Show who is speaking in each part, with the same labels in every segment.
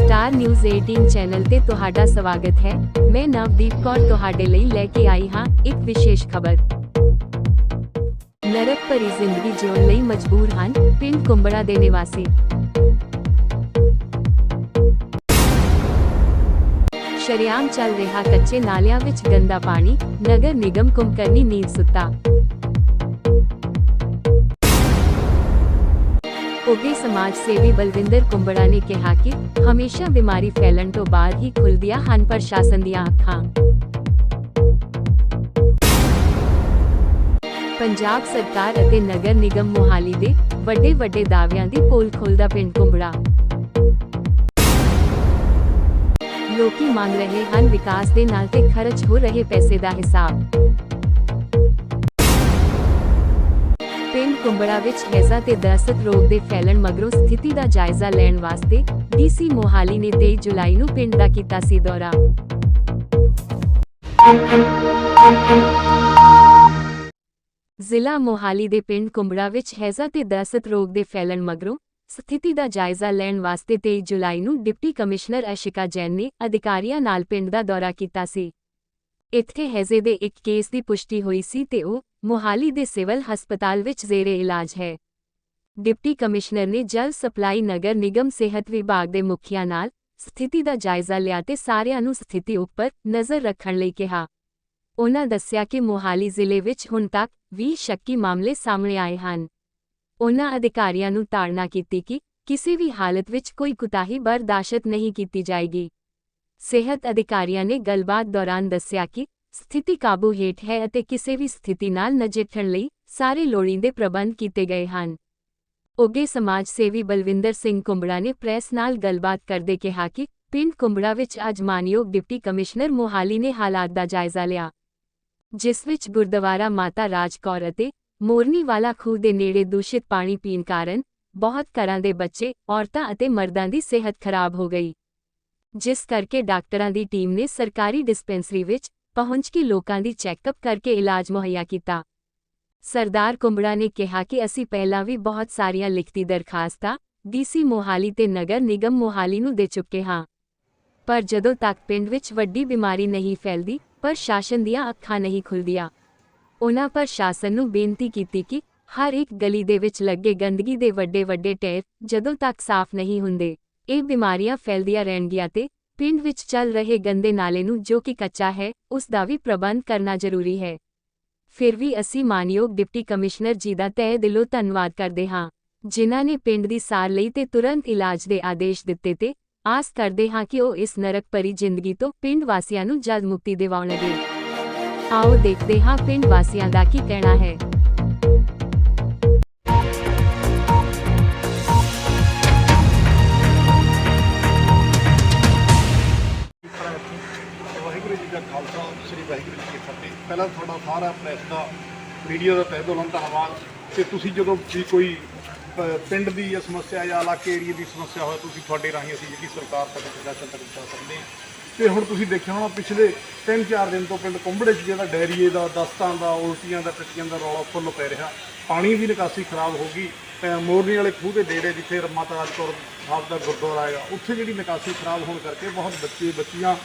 Speaker 1: Star news 18 channel ਤੇ ਤੁਹਾਡਾ ਸਵਾਗਤ ਹੈ ਮੈਂ ਨਵਦੀਪ ਕੌਰ ਤੁਹਾਡੇ ਲਈ ਲੈ ਕੇ ਆਈ ਹਾਂ ਇੱਕ ਵਿਸ਼ੇਸ਼ ਖਬਰ ਨਰਕ ਭਰੀ ਜ਼ਿੰਦਗੀ ਜਿਉਣ ਲਈ ਮਜਬੂਰ ਹਨ ਪਿੰਡ ਕੁੰਬੜਾ ਦੇ ਨਿਵਾਸੀ ਸ਼ਰਿਆਮ ਚੱਲ ਰਿਹਾ ਕੱਚੇ ਨਾਲਿਆਂ ਵਿੱਚ ਗੰਦਾ ਪਾਣੀ ਨਗਰ ਨਿਗਮ ਕੁੰਭਕਰਨੀ ਨੀਂਦ ਸੁੱਤਾ ਉੱਘੇ ਸਮਾਜ ਸੇਵੀ ਬਲਵਿੰਦਰ ਕੁੰਬੜਾ ਨੇ ਕਿਹਾ ਕਿ ਹਮੇਸ਼ਾ ਬਿਮਾਰੀ ਫੈਲਣ ਤੋਂ ਬਾਅਦ ਹੀ ਖੁੱਲਦੀਆਂ ਹਨ ਪ੍ਰਸ਼ਾਸਨ ਦੀਆਂ ਅੱਖਾਂ ਪੰਜਾਬ ਸਰਕਾਰ ਅਤੇ ਨਗਰ ਨਿਗਮ ਮੋਹਾਲੀ ਦੇ ਵੱਡੇ ਵੱਡੇ ਦਾਅਵਿਆਂ ਦੀ ਪੋਲ ਖੋਲਦਾ ਪਿੰਡ ਕੁੰਬੜਾ ਲੋਕੀ ਮੰਗ ਰਹੇ ਹਨ ਵਿਕਾਸ ਦੇ ਨਾਲ ਤੇ ਖਰਚ ਹੋ ਰਹੇ ਪੈਸੇ ਦਾ ਹਿਸਾਬ ਕੁੰਬੜਾ ਵਿੱਚ ਹੈਜ਼ਾ ਤੇ ਦਸਤ ਰੋਗ ਦੇ ਫੈਲਣ ਮਗਰੋਂ ਸਥਿਤੀ ਦਾ ਜਾਇਜ਼ਾ ਲੈਣ ਵਾਸਤੇ ਡੀਸੀ ਮੋਹਾਲੀ ਨੇ 23 ਜੁਲਾਈ ਨੂੰ ਪਿੰਡ ਦਾ ਕੀਤਾ ਸੀ ਦੌਰਾ। ਜ਼ਿਲ੍ਹਾ ਮੋਹਾਲੀ ਦੇ ਪਿੰਡ ਕੁੰਬੜਾ ਵਿੱਚ ਹੈਜ਼ਾ ਤੇ ਦਸਤ ਰੋਗ ਦੇ ਫੈਲਣ ਮਗਰੋਂ ਸਥਿਤੀ ਦਾ ਜਾਇਜ਼ਾ ਲੈਣ ਵਾਸਤੇ 23 ਜੁਲਾਈ ਨੂੰ ਡਿਪਟੀ ਕਮਿਸ਼ਨਰ ਅਸ਼ਿਕਾ ਜੈਨ ਨੇ ਅਧਿਕਾਰੀਆਂ ਨਾਲ ਪਿੰਡ ਦਾ ਦੌਰਾ ਕੀਤਾ ਸੀ। ਇੱਥੇ ਹੈਜ਼ੇ ਦੇ ਇੱਕ ਕੇਸ ਦੀ ਪੁਸ਼ਟੀ ਹੋਈ ਸੀ ਤੇ ਉਹ ਮੋਹਾਲੀ ਦੇ ਸਿਵਲ ਹਸਪਤਾਲ ਵਿੱਚ ਜ਼ੇਰੇ ਇਲਾਜ ਹੈ। ਡਿਪਟੀ ਕਮਿਸ਼ਨਰ ਨੇ ਜਲ ਸਪਲਾਈ ਨਗਰ ਨਿਗਮ ਸਿਹਤ ਵਿਭਾਗ ਦੇ ਮੁਖੀਆਂ ਨਾਲ ਸਥਿਤੀ ਦਾ ਜਾਇਜ਼ਾ ਲਿਆ ਤੇ ਸਾਰਿਆਂ ਨੂੰ ਸਥਿਤੀ ਉੱਪਰ ਨਜ਼ਰ ਰੱਖਣ ਲਈ ਕਿਹਾ। ਉਨ੍ਹਾਂ ਦੱਸਿਆ ਕਿ ਮੋਹਾਲੀ ਜ਼ਿਲ੍ਹੇ ਵਿੱਚ ਹੁਣ ਤੱਕ 20 ਸ਼ੱਕੀ ਮਾਮਲੇ ਸਾਹਮਣੇ ਆਏ ਹਨ। ਉਹਨਾਂ ਅਧਿਕਾਰੀਆਂ ਨੂੰ ਤਾੜਨਾ ਕੀਤੀ ਕਿ ਕਿਸੇ ਵੀ ਹਾਲਤ ਵਿੱਚ ਕੋਈ ਕੁਤਾਹੀ ਬਰਦਾਸ਼ਤ ਨਹੀਂ ਕੀਤੀ ਜਾਏਗੀ। ਸਿਹਤ ਅਧਿਕਾਰੀਆਂ ਨੇ ਗੱਲਬਾਤ ਦੌਰਾਨ ਦੱਸਿਆ ਕਿ ਸਥਿਤੀ ਕਾਬੂ ਹੇਠ ਹੈ ਅਤੇ ਕਿਸੇ ਵੀ ਸਥਿਤੀ ਨਾਲ ਨਜਿੱਠਣ ਲਈ ਸਾਰੇ ਲੋੜੀਂਦੇ ਪ੍ਰਬੰਧ ਕੀਤੇ ਗਏ ਹਨ। ਉੱਘੇ ਸਮਾਜ ਸੇਵੀ ਬਲਵਿੰਦਰ ਸਿੰਘ ਕੁੰਬੜਾ ਨੇ ਪ੍ਰੈਸ ਨਾਲ ਗੱਲਬਾਤ ਕਰਦੇ ਕਿਹਾ ਕਿ ਪਿੰਡ ਕੁੰਬੜਾ ਵਿੱਚ ਅੱਜ ਮਾਨਯੋਗ ਡਿਪਟੀ ਕਮਿਸ਼ਨਰ ਮੋਹਾਲੀ ਨੇ ਹਾਲਾਤ ਦਾ ਜਾਇਜ਼ਾ ਲਿਆ, ਜਿਸ ਵਿੱਚ ਗੁਰਦੁਆਰਾ ਮਾਤਾ ਰਾਜ ਕੌਰ ਅਤੇ ਮੋਰਨੀ ਵਾਲਾ ਖੂਹ ਦੇ ਨੇੜੇ ਦੂਸ਼ਿਤ ਪਾਣੀ ਪੀਣ ਕਾਰਨ ਬਹੁਤ ਘਰਾਂ ਦੇ ਬੱਚੇ, ਔਰਤਾਂ ਅਤੇ ਮਰਦਾਂ ਦੀ ਸਿਹਤ ਖਰਾਬ ਹੋ ਗਈ। ਜਿਸ ਕਰਕੇ ਡਾਕਟਰਾਂ ਦੀ ਟੀਮ ਨੇ ਸਰਕਾਰੀ ਡਿਸਪੈਂਸਰੀ ਵਿੱਚ ਪਹੁੰਚ ਕੇ ਲੋਕਾਂ ਦੀ ਚੈੱਕਅਪ ਕਰਕੇ ਇਲਾਜ ਮੁਹੱਈਆ ਕੀਤਾ। ਸਰਦਾਰ ਕੁੰਬੜਾ ਨੇ ਕਿਹਾ ਕਿ ਅਸੀਂ ਪਹਿਲਾਂ ਵੀ ਬਹੁਤ ਸਾਰੀਆਂ ਲਿਖਤੀ ਦਰਖਾਸਤਾਂ ਡੀਸੀ ਮੋਹਾਲੀ ਤੇ ਨਗਰ ਨਿਗਮ ਮੋਹਾਲੀ ਨੂੰ ਦੇ ਚੁੱਕੇ ਹਾਂ। ਪਰ ਜਦੋਂ ਤੱਕ ਪਿੰਡ ਵਿੱਚ ਵੱਡੀ ਬਿਮਾਰੀ ਨਹੀਂ ਫੈਲਦੀ ਪਰ ਸ਼ਾਸਨ ਦੀਆਂ ਅੱਖਾਂ ਨਹੀਂ ਖੁੱਲਦੀਆਂ ਉਨ੍ਹਾਂ ਪ੍ਰਸ਼ਾਸਨ ਨੂੰ ਬੇਨਤੀ ਕੀਤੀ ਕਿ ਹਰ ਇੱਕ ਗਲੀ ਦੇ ਵਿੱਚ ਲੱਗੇ ਗੰਦਗੀ ਦੇ ਵੱਡੇ ਵੱਡੇ ਟੈਰ ਜਦੋਂ ਤੱਕ ਸਾਫ਼ ਨਹੀਂ ਹੁੰਦੇ, ਇਹ ਬਿਮਾਰੀਆਂ ਫੈਲਦੀਆਂ ਰਹਿਣਗੀਆਂ ਤੇ ਪਿੰਡ ਵਿੱਚ ਚੱਲ ਰਹੇ ਗੰਦੇ ਨਾਲੇ ਨੂੰ ਜੋ ਕਿ ਕੱਚਾ ਹੈ, ਉਸ ਦਾ ਵੀ ਪ੍ਰਬੰਧ ਕਰਨਾ ਜ਼ਰੂਰੀ ਹੈ। ਫਿਰ ਵੀ ਅਸੀਂ ਮਾਨਯੋਗ ਡਿਪਟੀ ਕਮਿਸ਼ਨਰ ਜੀ ਦਾ ਤਹਿ ਦਿਲੋਂ ਧੰਨਵਾਦ ਕਰਦੇ ਹਾਂ, ਜਿਨ੍ਹਾਂ ਨੇ ਪਿੰਡ ਦੀ ਸਾਰ ਲਈ ਤੇ ਤੁਰੰਤ ਇਲਾਜ ਦੇ ਆਦੇਸ਼ ਦਿੱਤੇ ਤੇ ਆਸ ਕਰਦੇ ਹਾਂ ਕਿ ਉਹ ਇਸ ਨਰਕ ਭਰੀ ਜ਼ਿੰਦਗੀ ਤੋਂ ਪਿੰਡ ਵਾਸੀਆਂ ਨੂੰ ਜਲਦ ਮੁਕਤੀ ਦਿਵਾਉਣਗੇ। ਆਓ ਦੇਖਦੇ ਹਾਂ ਪਿੰਡ ਵਾਸੀਆਂ ਦਾ ਕੀ ਕਹਿਣਾ ਹੈ।
Speaker 2: ਜੀ ਦਾ ਖਾਲਸਾ ਸ੍ਰੀ ਵਾਹਿਗੁਰੂ ਜੀ ਕੀ ਫਤਿਹ। ਪਹਿਲਾਂ ਤੁਹਾਡਾ ਸਾਰਾ ਪ੍ਰੈਸ ਦਾ, ਮੀਡੀਆ ਦਾ ਤਹਿ ਦਿਲੋਂ ਧੰਨਵਾਦ। ਤੇ ਤੁਸੀਂ ਜਦੋਂ ਵੀ ਕੋਈ ਪਿੰਡ ਦੀ ਜਾਂ ਸਮੱਸਿਆ ਜਾਂ ਇਲਾਕੇ ਏਰੀਏ ਦੀ ਸਮੱਸਿਆ ਹੋਵੇ, ਤੁਸੀਂ ਤੁਹਾਡੇ ਰਾਹੀਂ ਅਸੀਂ ਜਿਹੜੀ ਸਰਕਾਰ ਤੱਕ ਪ੍ਰਸ਼ਾਸਨ ਤੱਕ ਪਹੁੰਚਾ ਸਕਦੇ ਹਾਂ। ਤੇ ਹੁਣ ਤੁਸੀਂ ਦੇਖਿਆ ਹੋਣਾ, ਪਿਛਲੇ 3-4 ਦਿਨ ਤੋਂ ਪਿੰਡ ਕੁੰਬੜੇ 'ਚ ਜਿਹੜਾ ਡਾਇਰੀਏ ਦਾ, ਦਸਤਾਂ ਦਾ, ਉਲਟੀਆਂ ਦਾ ਟੱਟੀਆਂ ਦਾ ਰੌਲਾ ਫੁੱਲ ਪੈ ਰਿਹਾ। ਪਾਣੀ ਦੀ ਨਿਕਾਸੀ ਖਰਾਬ ਹੋ ਗਈ। ਮੋਰਨੀ ਵਾਲੇ ਖੂਹ ਦੇ ਨੇੜੇ ਜਿੱਥੇ ਮਾਤਾ ਰਾਜਕੌਰ ਸਾਹਿਬ ਦਾ ਗੁਰਦੁਆਰਾ ਹੈਗਾ, ਉੱਥੇ ਜਿਹੜੀ ਨਿਕਾਸੀ ਖਰਾਬ ਹੋਣ ਕਰਕੇ ਬਹੁਤ ਬੱਚੇ, ਬੱਚੀਆਂ,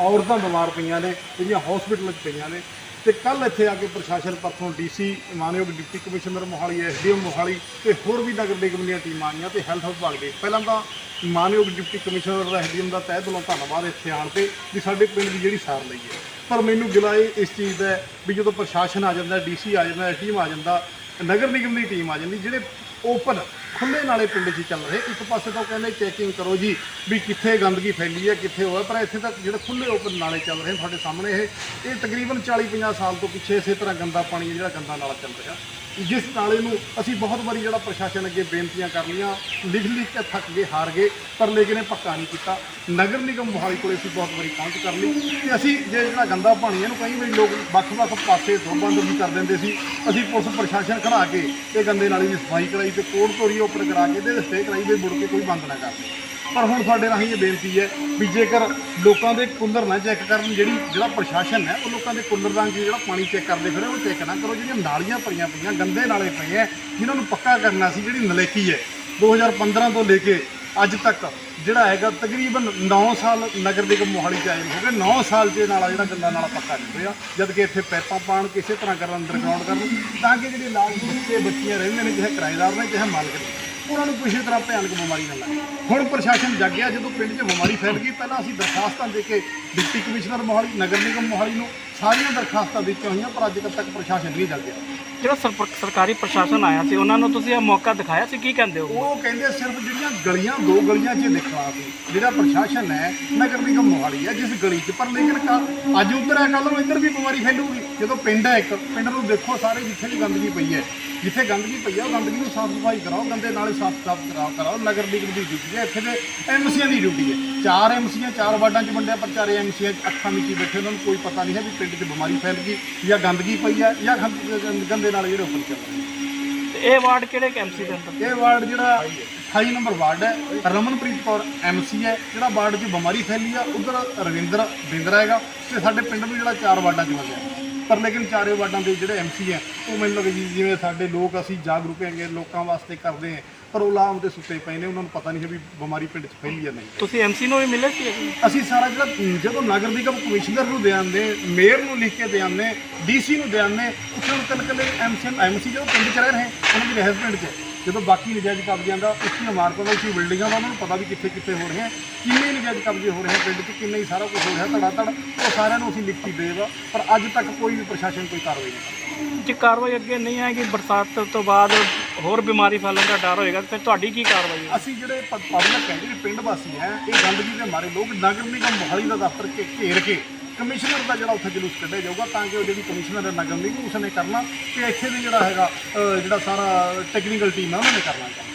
Speaker 2: ਔਰਤਾਂ ਬਿਮਾਰ ਪਈਆਂ ਨੇ, ਜਿਹੜੀਆਂ ਹਸਪੀਟਲ 'ਚ ਪਈਆਂ ਨੇ। ਤੇ ਕੱਲ ਇੱਥੇ ਆ ਕੇ ਪ੍ਰਸ਼ਾਸਨ ਪਰਸੋਂ ਡੀਸੀ ਮਾਨਯੋਗ deputy commissioner Mohali SDM Mohali ਤੇ ਹੋਰ ਵੀ ਨਗਰ ਨਿਗਮ ਦੀਆਂ ਟੀਮਾਂ ਆਈਆਂ ਤੇ ਹੈਲਥ ਵਿਭਾਗ ਦੇ। ਪਹਿਲਾਂ ਤਾਂ ਮਾਨਯੋਗ ਡਿਪਟੀ ਕਮਿਸ਼ਨਰ ਦਾ ਐਸਡੀਐਮ ਦਾ ਤਹਿ ਦਿਲੋਂ ਧੰਨਵਾਦ ਇੱਥੇ ਆਉਣ ਤੇ ਵੀ ਸਾਡੇ ਪਿੰਡ ਦੀ ਜਿਹੜੀ ਸਾਰ ਲਈ ਹੈ। ਪਰ ਮੈਨੂੰ ਗਿਲਾ ਇਹ, ਇਸ ਚੀਜ਼ ਦਾ ਵੀ ਜਦੋਂ ਪ੍ਰਸ਼ਾਸਨ ਆ ਜਾਂਦਾ ਡੀਸੀ ਆ ਜਾਂਦਾ ਐਸਡੀਐਮ ਆ ਜਾਂਦਾ, ਨਗਰ ਨਿਗਮ ਦੀ ਟੀਮ ਆ ਜਾਂਦੀ, ਜਿਹੜੇ ਓਪਨ ਖੁੱਲੇ ਨਾਲੇ ਪਿੰਡ 'ਚ ਚੱਲ ਰਹੇ। ਇੱਕ ਪਾਸੇ ਤਾਂ ਉਹ ਕਹਿੰਦੇ ਚੈਕਿੰਗ ਕਰੋ ਜੀ ਵੀ ਕਿੱਥੇ ਗੰਦਗੀ ਫੈਲੀ ਹੈ, ਕਿੱਥੇ ਹੋਇਆ। ਪਰ ਇੱਥੇ ਤੱਕ ਜਿਹੜੇ ਖੁੱਲੇ ਓਪਨ ਨਾਲੇ ਚੱਲ ਰਹੇ ਤੁਹਾਡੇ ਸਾਹਮਣੇ ਇਹ। ਇਹ ਤਕਰੀਬਨ 40 50 ਸਾਲ ਤੋਂ ਪਿੱਛੇ ਇਸੇ ਤਰ੍ਹਾਂ ਗੰਦਾ ਪਾਣੀ ਹੈ ਜਿਹੜਾ ਗੰਦਾ ਨਾਲਾ ਚੱਲ ਰਿਹਾ। ਜਿਸ ਨਾਲੇ ਨੂੰ ਅਸੀਂ ਬਹੁਤ ਵਾਰੀ ਜਿਹੜਾ ਪ੍ਰਸ਼ਾਸਨ ਅੱਗੇ ਬੇਨਤੀਆਂ ਕਰ ਲਈਆਂ ਲਿਖ ਲਿਖ ਕੇ ਥੱਕ ਗਏ, ਹਾਰ ਗਏ, ਪਰ ਲੇਕਿਨ ਇਹ ਪੱਕਾ ਨਹੀਂ ਕੀਤਾ। ਨਗਰ ਨਿਗਮ ਮੋਹਾਲੀ ਕੋਲੇ ਅਸੀਂ ਬਹੁਤ ਵਾਰੀ ਪਹੁੰਚ ਕਰ ਲਈ ਤੇ ਅਸੀਂ ਜੇ ਜਿਹੜਾ ਗੰਦਾ ਪਾਣੀ ਇਹਨੂੰ ਕਈ ਵਾਰੀ ਲੋਕ ਵੱਖ-ਵੱਖ ਪਾਸੇ ਦੋਬੰਦੋਬੀ ਕਰ ਦਿੰਦੇ ਸੀ। ਅਸੀਂ ਪੁਲਿਸ ਪ੍ਰਸ਼ਾਸਨ ਖੜਾ ਕੇ ਇਹ ਗੰਦੇ ਨਾਲੇ ਦੀ ਸਫ਼ਾਈ ਕਰਾਈ ਤੇ ਕੋੜ ਤੋਰੀ ਉੱਪਰ ਕਰਾ ਕੇ ਤੇ ਸਟੇ ਕਰਾਈ ਵੀ ਮੁੜ ਕੇ ਕੋਈ ਬੰਦ ਨਾ ਕਰਦੇ ਪਰ ਹੁਣ ਸਾਡੇ ਰਾਹੀਂ ਇਹ ਬੇਨਤੀ ਹੈ ਵੀ ਜੇਕਰ ਲੋਕਾਂ ਦੇ ਕੂਲਰ ਨਾ ਚੈੱਕ ਕਰਨ, ਜਿਹੜੀ ਜਿਹੜਾ ਪ੍ਰਸ਼ਾਸਨ ਹੈ, ਉਹ ਲੋਕਾਂ ਦੇ ਕੂਲਰ ਦਾ ਜਿਹੜਾ ਪਾਣੀ ਚੈੱਕ ਕਰਦੇ ਫਿਰੇ, ਉਹ ਚੈੱਕ ਨਾ ਕਰੋ, ਜਿਹੜੀਆਂ ਨਾਲੀਆਂ ਭਰੀਆਂ ਪਈਆਂ, ਗੰਦੇ ਨਾਲੇ ਪਏ ਹੈ, ਜਿਨ੍ਹਾਂ ਨੂੰ ਪੱਕਾ ਕਰਨਾ ਸੀ, ਜਿਹੜੀ ਨਲੇਕੀ ਹੈ 2015 ਤੋਂ ਲੈ ਕੇ ਅੱਜ ਤੱਕ ਜਿਹੜਾ ਹੈਗਾ ਤਕਰੀਬਨ 9 ਸਾਲ ਨਗਰ ਨਿਗਮ ਮੋਹਾਲੀ ਚ ਆਏ ਨੂੰ ਹੋ ਗਏ 9 ਸਾਲ ਚ ਇਹ ਨਾਲਾ ਜਿਹੜਾ ਗੰਦਾ ਨਾਲਾ ਪੱਕਾ ਨਹੀਂ ਹੋਇਆ ਜਦ ਕਿ ਇੱਥੇ ਪੈਪਾਂ ਪਾਣ ਕਿਸੇ ਤਰ੍ਹਾਂ ਕਰਨ ਅੰਡਰਗਰਾਉਂਡ ਕਰਨ, ਤਾਂ ਕਿ ਜਿਹੜੇ ਲਾਗ ਬੱਚੇ ਬੱਚੀਆਂ ਰਹਿੰਦੇ ਨੇ, ਚਾਹੇ ਕਿਰਾਏਦਾਰ ਨੇ, ਚਾਹੇ ਮਾਲਕ ਨੇ, ਉਹਨਾਂ ਨੂੰ ਕਿਸੇ ਤਰ੍ਹਾਂ ਭਿਆਨਕ ਬਿਮਾਰੀ ਨਾ ਲੱਗੇ। ਹੁਣ ਪ੍ਰਸ਼ਾਸਨ ਜਾਗਿਆ ਜਦੋਂ ਪਿੰਡ 'ਚ ਬਿਮਾਰੀ ਫੈਲ ਗਈ, ਪਹਿਲਾਂ ਅਸੀਂ ਦਰਖਾਸਤਾਂ ਦੇ ਕੇ ਡਿਪਟੀ ਕਮਿਸ਼ਨਰ ਮੋਹਾਲੀ, ਨਗਰ ਨਿਗਮ ਮੋਹਾਲੀ ਨੂੰ ਸਾਰੀਆਂ ਦਰਖਾਸਤਾਂ ਦਿੱਤੀਆਂ ਹੋਈਆਂ ਪਰ ਅੱਜ ਤੱਕ ਪ੍ਰਸ਼ਾਸਨ ਨਹੀਂ ਜਾਗਿਆ
Speaker 3: ਜਿਹੜਾ ਸਰਪ- ਸਰਕਾਰੀ ਪ੍ਰਸ਼ਾਸਨ ਆਇਆ ਸੀ ਉਹਨਾਂ ਨੂੰ ਤੁਸੀਂ ਇਹ ਮੌਕਾ ਦਿਖਾਇਆ ਸੀ? ਕੀ ਕਹਿੰਦੇ ਹੋ?
Speaker 2: ਉਹ ਕਹਿੰਦੇ ਸਿਰਫ ਜਿਹੜੀਆਂ ਗਲੀਆਂ ਦੋ ਗਲੀਆਂ 'ਚ ਦਿਖਣਾ ਸੀ ਜਿਹੜਾ ਪ੍ਰਸ਼ਾਸਨ ਹੈ ਨਗਰ ਨਿਗਮ ਮੋਹਾਲੀ ਹੈ ਜਿਸ ਗਲੀ 'ਚ। ਪਰ ਲੇਕਿਨ ਕੱਲ੍ਹ ਅੱਜ ਉੱਧਰ ਹੈ ਕੱਲ ਨੂੰ ਇੱਧਰ ਵੀ ਬਿਮਾਰੀ ਫੈਲੂਗੀ। ਜਦੋਂ ਪਿੰਡ ਹੈ ਇੱਕ ਪਿੰਡ ਨੂੰ ਦੇਖੋ ਸਾਰੇ ਜਿੱਥੇ ਵੀ ਗੰਦਗੀ ਪਈ ਹੈ। ਜਿੱਥੇ ਗੰਦਗੀ ਪਈ ਹੈ ਉਹ ਗੰਦਗੀ ਨੂੰ ਸਾਫ਼ ਸਫ਼ਾਈ ਕਰਾਓ ਗੰਦੇ ਨਾਲੇ ਸਾਫ਼ ਸਾਫ਼ ਕਰਾਓ ਕਰਾਓ। ਨਗਰ ਨਿਗਮ ਦੀ ਡਿਊਟੀ ਹੈ। ਇੱਥੇ ਦੇ ਐਮਸੀਆਂ ਦੀ ਡਿਊਟੀ ਹੈ। ਚਾਰ ਐਮਸੀਆਂ ਚਾਰ ਵਾਰਡਾਂ 'ਚ ਵੰਡਿਆ ਪਰ ਚਾਰੇ ਐਮਸੀਆਂ ਅੱਖਾਂ ਮੀਚੀ ਬੈਠੇ ਉਹਨਾਂ ਨੂੰ ਕੋਈ ਪਤਾ ਨਹੀਂ ਹੈ ਵੀ ਪਿੰਡ 'ਚ ਬਿਮਾਰੀ ਫੈਲ ਗਈ ਜਾਂ ਗੰਦਗੀ ਪਈ ਹੈ ਜਾਂ ਗੰਦ- ਗੰਦੇ ਨਾਲੇ ਜਿਹੜੇ ਉੱਪਰ ਚੱਲ ਰਹੇ ਨੇ
Speaker 3: ਤੇ ਇਹ ਵਾਰਡ ਕਿਹੜੇ ਕੈਂਪਸੀ ਦੇ ਅੰਦਰ?
Speaker 2: ਇਹ ਵਾਰਡ ਜਿਹੜਾ 28 ਨੰਬਰ ਵਾਰਡ ਹੈ ਰਮਨਪ੍ਰੀਤ ਕੌਰ ਐਮਸੀ ਹੈ ਜਿਹੜਾ ਵਾਰਡ 'ਚ ਬਿਮਾਰੀ ਫੈਲੀ ਆ ਉਧਰ ਰਵਿੰਦਰ ਬਿੰਦਰਾ ਹੈਗਾ ਤੇ ਸਾਡੇ ਪਿੰਡ ਨੂੰ ਜਿਹੜਾ ਚਾਰ ਵਾਰਡਾਂ 'ਚ ਵੰਡਿਆ ਪਰ ਲੇਕਿਨ ਚਾਰੇ ਵਾਰਡਾਂ ਦੇ ਜਿਹੜੇ ਐਮਸੀ ਹੈ ਉਹ ਮੈਨੂੰ ਲੱਗੇ ਜੀ ਜਿਵੇਂ ਸਾਡੇ ਲੋਕ ਅਸੀਂ ਜਾਗਰੂਕ ਹੈਗੇ ਲੋਕਾਂ ਵਾਸਤੇ ਕਰਦੇ ਹਾਂ ਪਰ ਉਹ ਲਾਮ ਦੇ ਸੁੱਤੇ ਪਏ ਨੇ ਉਹਨਾਂ ਨੂੰ ਪਤਾ ਨਹੀਂ ਹੈ ਵੀ ਬਿਮਾਰੀ ਪਿੰਡ 'ਚ ਫੈਲੀ ਜਾਂ ਨਹੀਂ।
Speaker 3: ਤੁਸੀਂ ਐਮਸੀ ਨੂੰ ਵੀ ਮਿਲੇ ਸੀ
Speaker 2: ਅਸੀਂ ਸਾਰਾ ਜਿਹੜਾ ਜਦੋਂ ਨਗਰ ਨਿਗਮ ਕਮਿਸ਼ਨਰ ਨੂੰ ਦਿਆਂਦੇ ਮੇਅਰ ਨੂੰ ਲਿਖ ਕੇ ਦਿਆਂਦੇ ਡੀਸੀ ਨੂੰ ਦਿਆਂਦੇ ਉੱਥੇ ਨੂੰ ਕੱਲ ਕੱਲੇ ਐਮਸੀ ਐਮਸੀ ਜਦੋਂ ਪਿੰਡ 'ਚ ਰਹਿ ਰਹੇ ਉਹਨਾਂ ਦੀ ਰਹਿਸ ਪਿੰਡ 'ਚ। ਜਦੋਂ ਬਾਕੀ ਨਜਾਇਜ਼ ਕਬਜ਼ਿਆਂ ਦਾ ਉੱਚੀਆਂ ਇਮਾਰਤਾਂ ਦਾ ਉੱਚੀ ਬਿਲਡਿੰਗਾਂ ਦਾ ਉਹਨਾਂ ਨੂੰ ਪਤਾ ਵੀ ਕਿੱਥੇ ਕਿੱਥੇ ਹੋ ਰਹੇ ਹੈ ਕਿੰਨੇ ਨਜਾਇਜ਼ ਕਬਜ਼ੇ ਹੋ ਰਹੇ ਹੈ ਪਿੰਡ 'ਚ ਕਿੰਨੇ ਹੀ ਸਾਰਾ ਕੁਝ ਹੋ ਰਿਹਾ ਧੜਾ ਧੜ ਉਹ ਸਾਰਿਆਂ ਨੂੰ ਅਸੀਂ ਲਿਖਤੀ ਦੇ ਵਾ ਪਰ ਅੱਜ ਤੱਕ ਕੋਈ ਵੀ ਪ੍ਰਸ਼ਾਸਨ ਕੋਈ ਕਾਰਵਾਈ ਨਹੀਂ
Speaker 3: ਜੇ ਕਾਰਵਾਈ ਅੱਗੇ ਨਹੀਂ ਆਏਗੀ ਬਰਸਾਤ ਤੋਂ ਬਾਅਦ ਹੋਰ ਬਿਮਾਰੀ ਫੈਲਣ ਦਾ ਡਰ ਹੋਏਗਾ ਫਿਰ ਤੁਹਾਡੀ ਕੀ ਕਾਰਵਾਈ ਹੈ
Speaker 2: ਅਸੀਂ ਜਿਹੜੇ ਪਬਲਿਕ ਹੈ ਜਿਹੜੇ ਪਿੰਡ ਵਾਸੀ ਹੈ ਇਹ ਗੰਦਗੀ ਦੇ ਮਾਰੇ ਲੋਕ ਨਗਰ ਨਿਗਮ ਮੋਹਾਲੀ ਦਾ ਦਫ਼ਤਰ ਘੇ- ਘੇਰ ਕੇ ਕਮਿਸ਼ਨਰ ਦਾ ਜਿਹੜਾ ਉੱਥੇ ਜਲੂਸ ਕੱਢਿਆ ਜਾਊਗਾ, ਤਾਂ ਕਿ ਉਹ ਜਿਹੜੀ ਕਮਿਸ਼ਨਰ ਹੈ ਨਗਰ ਨਿਗਮ, ਉਸਨੇ ਕਰਨਾ ਤੇ ਇੱਥੇ ਦੇ ਜਿਹੜਾ ਹੈਗਾ ਜਿਹੜਾ ਸਾਰਾ ਟੈਕਨੀਕਲ ਟੀਮ ਹੈ, ਉਹਨਾਂ ਨੇ ਕਰਨਾ। ਚਾਹੀਦਾ